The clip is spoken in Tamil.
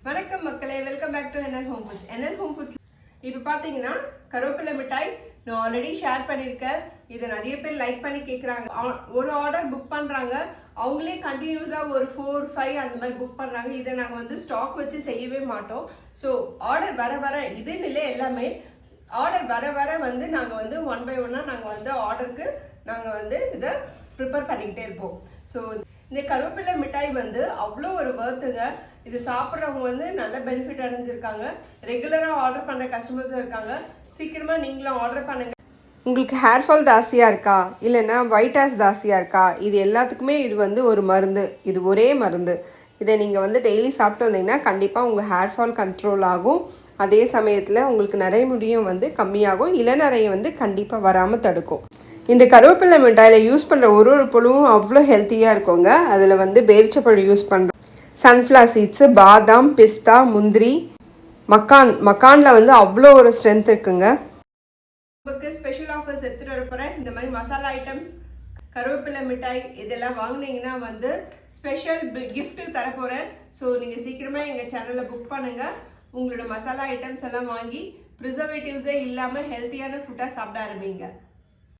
வணக்கம் மக்களே welcome back to NL Home Foods NL Home Foods இப்போ பார்த்தீங்கன்னா கருவேப்பிலை மிட்டாய் நான் ஆல்ரெடி ஷேர் பண்ணியிருக்கேன். இதை நிறைய பேர் லைக் பண்ணி கேட்குறாங்க ஒரு ஆர்டர் புக் பண்ணுறாங்க அவங்களே கண்டினியூஸாக ஒரு ஃபோர் ஃபைவ் அந்த மாதிரி புக் பண்ணுறாங்க இதை நாங்கள் வந்து ஸ்டாக் வச்சு செய்யவே மாட்டோம். ஸோ ஆர்டர் வர வர இதுன்னு இல்லை எல்லாமே ஆர்டர் வர வர வந்து நாங்கள் வந்து ஒன் பை ஒன்னாக நாங்கள் வந்து ஆர்டருக்கு நாங்கள் வந்து இதை ப்ரிப்பேர் பண்ணிக்கிட்டே இருப்போம். ஸோ இந்த கருவேப்பிலை மிட்டாய் வந்து அவ்வளோ ஒரு வர்த்துங்க இது சாப்பிட்றவங்க வந்து நல்ல பெனிஃபிட் அடைஞ்சிருக்காங்க. ரெகுலராக ஆர்டர் பண்ணுற கஸ்டமர்ஸும் இருக்காங்க. சீக்கிரமாக நீங்களும் ஆர்டர் பண்ணுங்க. உங்களுக்கு ஹேர் ஃபால் ஜாஸ்தியாக இருக்கா? இல்லைன்னா ஒயிட் ஹேர்ஸ் ஜாஸ்தியாக இருக்கா? இது எல்லாத்துக்குமே இது வந்து ஒரு மருந்து. இது ஒரே மருந்து. இதை நீங்கள் வந்து டெய்லி சாப்பிட்டு வந்தீங்கன்னா கண்டிப்பாக உங்கள் ஹேர் ஃபால் கண்ட்ரோல் ஆகும். அதே சமயத்தில் உங்களுக்கு நிறைய முடியும் வந்து கம்மியாகும். இளநரையை வந்து கண்டிப்பாக வராமல் தடுக்கும். இந்த கருவேப்பிலை மிட்டாயில் யூஸ் பண்ணுற ஒரு ஒரு பொழுவும் அவ்வளோ ஹெல்த்தியாக இருக்குங்க. அதில் வந்து பேரிச்சப்பழம் யூஸ் பண்ணுறோம் சன்ஃப்ளவர் சீட்ஸு பாதாம் பிஸ்தா முந்திரி மக்கான் மக்கானில் வந்து அவ்வளோ ஒரு ஸ்ட்ரென்த் இருக்குங்க. உங்களுக்கு ஸ்பெஷல் ஆஃபர்ஸ் எடுத்துகிட்டு வர போகிறேன் இந்த மாதிரி மசாலா ஐட்டம்ஸ் கருவேப்பிலை மிட்டாய் இதெல்லாம் வாங்குனீங்கன்னா வந்து ஸ்பெஷல் கிஃப்ட்டு தரப்போகிறேன் ஸோ நீங்கள் சீக்கிரமாக எங்கள் சேனலில் புக் பண்ணுங்கள் உங்களோட மசாலா ஐட்டம்ஸ் எல்லாம் வாங்கி ப்ரிசர்வேட்டிவ்ஸே இல்லாமல் ஹெல்த்தியான ஃபுட்டாக சாப்பிட ஆரம்பிங்க.